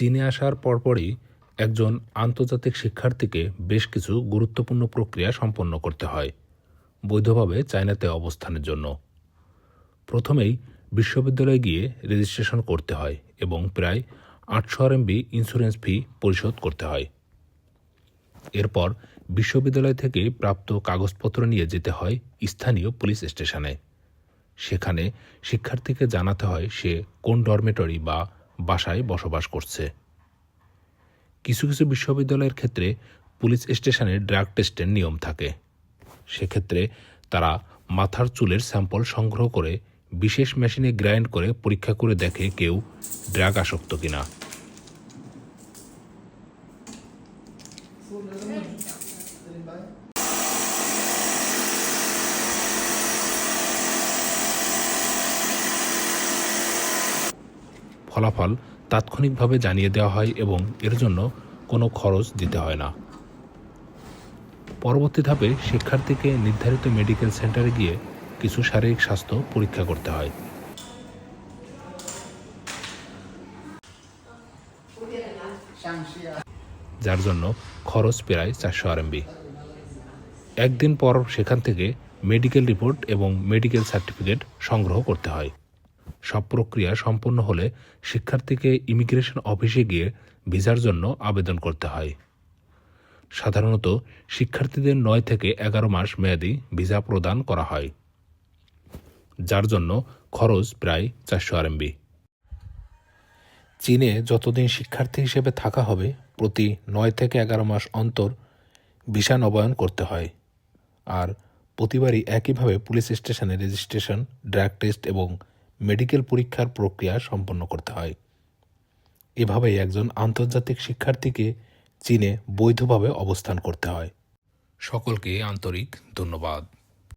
চীনে আসার পরপরই একজন আন্তর্জাতিক শিক্ষার্থীকে বেশ কিছু গুরুত্বপূর্ণ প্রক্রিয়া সম্পন্ন করতে হয়, বৈধভাবে চায়নাতে অবস্থানের জন্য। প্রথমেই বিশ্ববিদ্যালয়ে গিয়ে রেজিস্ট্রেশন করতে হয় এবং প্রায় আটশো আরএমবি ইন্স্যুরেন্স ফি পরিশোধ করতে হয়। এরপর বিশ্ববিদ্যালয় থেকে প্রাপ্ত কাগজপত্র নিয়ে যেতে হয় স্থানীয় পুলিশ স্টেশনে। সেখানে শিক্ষার্থীকে জানাতে হয় সে কোন ডরমেটরি বা বাসায় বসবাস করছে। কিছু কিছু বিশ্ববিদ্যালয়ের ক্ষেত্রে পুলিশ স্টেশনে ড্রাগ টেস্টের নিয়ম থাকে। সেক্ষেত্রে তারা মাথার চুলের স্যাম্পল সংগ্রহ করে, বিশেষ মেশিনে গ্রাইন্ড করে পরীক্ষা করে দেখে কেউ ড্রাগ আসক্ত কিনা। ফলাফল তাৎক্ষণিকভাবে জানিয়ে দেওয়া হয় এবং এর জন্য কোনো খরচ দিতে হয় না। পরবর্তী ধাপে শিক্ষার্থীকে নির্ধারিত মেডিকেল সেন্টারে গিয়ে কিছু শারীরিক স্বাস্থ্য পরীক্ষা করতে হয়। যার জন্য খরচ প্রায় চারশো আরএমবি। একদিন পর সেখান থেকে মেডিকেল রিপোর্ট এবং মেডিকেল সার্টিফিকেট সংগ্রহ করতে হয়। সব প্রক্রিয়া সম্পন্ন হলে শিক্ষার্থীকে ইমিগ্রেশন অফিসে গিয়ে ভিসার জন্য আবেদন করতে হয়। সাধারণত শিক্ষার্থীদের নয় থেকে এগারো মাস মেয়াদি ভিসা প্রদান করা হয়, যার জন্য খরচ প্রায় চারশো আরএমবি। চীনে যতদিন শিক্ষার্থী হিসেবে থাকা হবে, প্রতি নয় থেকে এগারো মাস অন্তর ভিসা নবায়ন করতে হয়। আর প্রতিবারই একইভাবে পুলিশ স্টেশনে রেজিস্ট্রেশন, ড্রাগ টেস্ট এবং মেডিকেল পরীক্ষার প্রক্রিয়া সম্পন্ন করতে হয়। এভাবে একজন আন্তর্জাতিক শিক্ষার্থীকে চীনে বৈধভাবে অবস্থান করতে হয়। সকলকে আন্তরিক ধন্যবাদ।